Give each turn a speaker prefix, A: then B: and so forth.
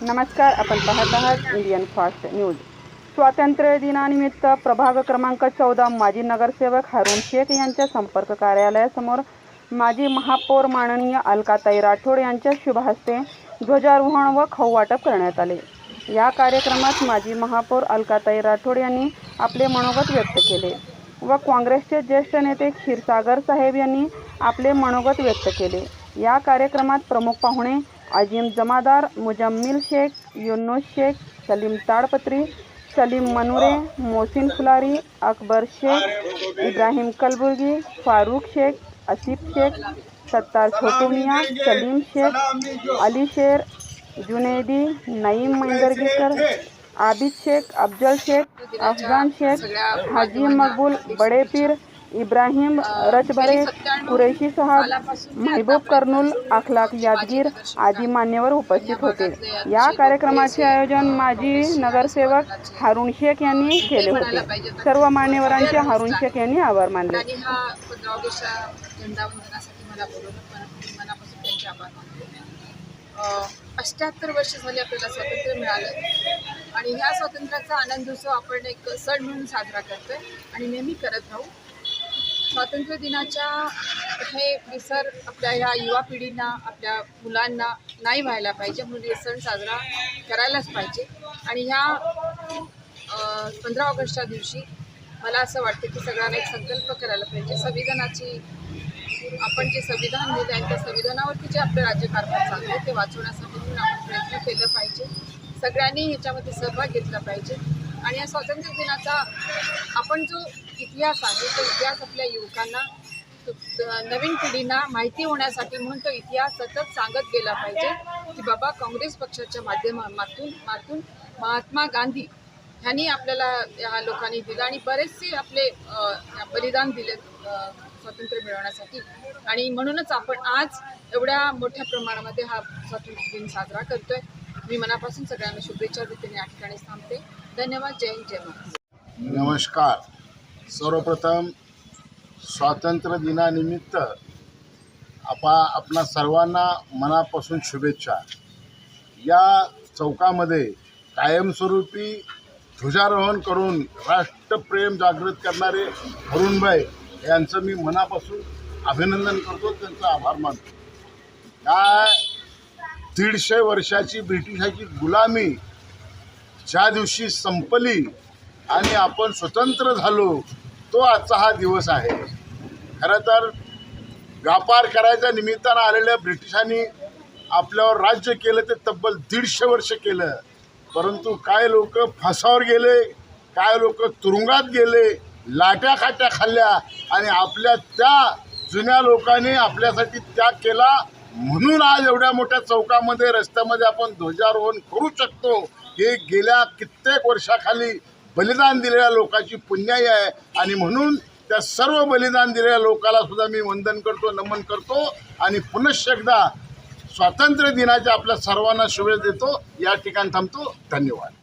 A: नमस्कार आपण पाहत आहात इंडियन फास्ट न्यूज स्वातंत्र्य दिनानिमित्त प्रभाग क्रमांक चौदा माजी नगरसेवक हरुण शेख यांच्या संपर्क कार्यालयासमोर माजी महापौर माननीय अलकाताई राठोड यांच्या शुभहस्ते ध्वजारोहण व खववाटप करण्यात आले. या कार्यक्रमात माजी महापौर अलकाताई राठोड यांनी आपले मनोगत व्यक्त केले व काँग्रेसचे ज्येष्ठ नेते क्षीरसागर साहेब यांनी आपले मनोगत व्यक्त केले. या कार्यक्रमात प्रमुख पाहुणे अजीम जमादार मुजम्मिल शेख युनुस शेख सलीम ताडपत्री सलीम मनुरे मोहसिन फुलारी अकबर शेख इब्राहिम कलबुर्गी फारूक शेख असिफ शेख सत्तार छोटोमिया सलीम शेख अली शेर जुनेदी नईम मैंदरगीकर आबिद शेख अफजल शेख अफगान शेख हाजी मकबूल बडे पीर इब्राहिम रचभरे कुरेशी साहब महबूब कर्नूल अखलाक यादगीर आदी मान्यवर उपस्थित होते. या कार्यक्रमाचे आयोजन माजी नगरसेवक हारुण शेख यांनी केले होते. सर्व मान्यवरांचे हारुण शेख यांनी आभार मानले.
B: अष्ट्याहत्तर वर्ष झाली आपल्याला स्वातंत्र्य मिळालं आणि ह्या स्वातंत्र्याचा आनंद उत्सव आपण एक सण म्हणून साजरा करतोय आणि नेहमी करत राहू. स्वातंत्र्य दिनाच्या हे विसर आपल्या ह्या युवा पिढींना आपल्या मुलांना नाही व्हायला पाहिजे. म्हणून हे सण साजरा करायलाच पाहिजे. आणि ह्या पंधरा ऑगस्टच्या दिवशी मला असं वाटतं की सगळ्यांना एक संकल्प करायला पाहिजे. संविधानाची आपण जे संविधान लिहिलं आहे त्या संविधानावरती जे आपलं राज्यकारभार चाललं आहे ते वाचवण्यासाठी म्हणून आपण प्रयत्न केलं पाहिजे. सगळ्यांनी ह्याच्यामध्ये सहभाग घेतला पाहिजे. आणि या स्वातंत्र्य दिनाचा आपण जो इतिहास आहे तो इतिहास आपल्या युवकांना नवीन पिढींना माहिती होण्यासाठी म्हणून तो इतिहास सतत सांगत गेला पाहिजे की बाबा काँग्रेस पक्षाच्या माध्यमातून मातून महात्मा गांधी ह्यांनी आपल्याला ह्या लोकांनी दिलं आणि बरेचसे आपले बलिदान दिले स्वातंत्र्य मिळवण्यासाठी. आणि म्हणूनच आपण आज एवढ्या मोठ्या प्रमाणामध्ये हा स्वातंत्र्य दिन साजरा करतोय. मी मनापासून सगळ्यांना शुभेच्छा देते या ठिकाणी थांबते. धन्यवाद. जय जय
C: नमस्कार. सर्वप्रथम स्वातंत्र्य दिनानिमित्त आपा आपणा सर्वांना मनापासून शुभेच्छा. या चौकामध्ये कायमस्वरूपी ध्वजारोहण करून राष्ट्रप्रेम जागृत करणारे अरुणभाई यांचं मी मनापासून अभिनंदन करतो. त्यांचा आभार मानतो. या दीडशे वर्षाची ब्रिटिशाची गुलामी ज्या दिवशी संपली आणि आपण स्वतंत्र झालो तो आजचा हा दिवस आहे. खरं तर व्यापार करायच्या निमित्तानं आलेल्या ब्रिटिशांनी आपल्यावर राज्य केलं ते तब्बल दीडशे वर्ष केलं. परंतु काय लोक फासावर गेले काय लोक तुरुंगात गेले लाट्या खाट्या खाल्ल्या आणि आपल्या त्या जुन्या लोकांनी आपल्यासाठी त्याग केला म्हणून आज एवढ्या मोठ्या चौकामध्ये रस्त्यामध्ये आपण ध्वजारोहण करू शकतो. हे गेल्या कित्येक वर्षाखाली बलिदान दिलेल्या लोकांची पुण्याई आहे. आणि म्हणून त्या सर्व बलिदान दिलेल्या लोकाला सुद्धा मी वंदन करतो नमन करतो. आणि पुनश्च एकदा स्वातंत्र्य दिनाच्या आपल्या सर्वांना शुभेच्छा देतो. या ठिकाणी थांबतो. धन्यवाद.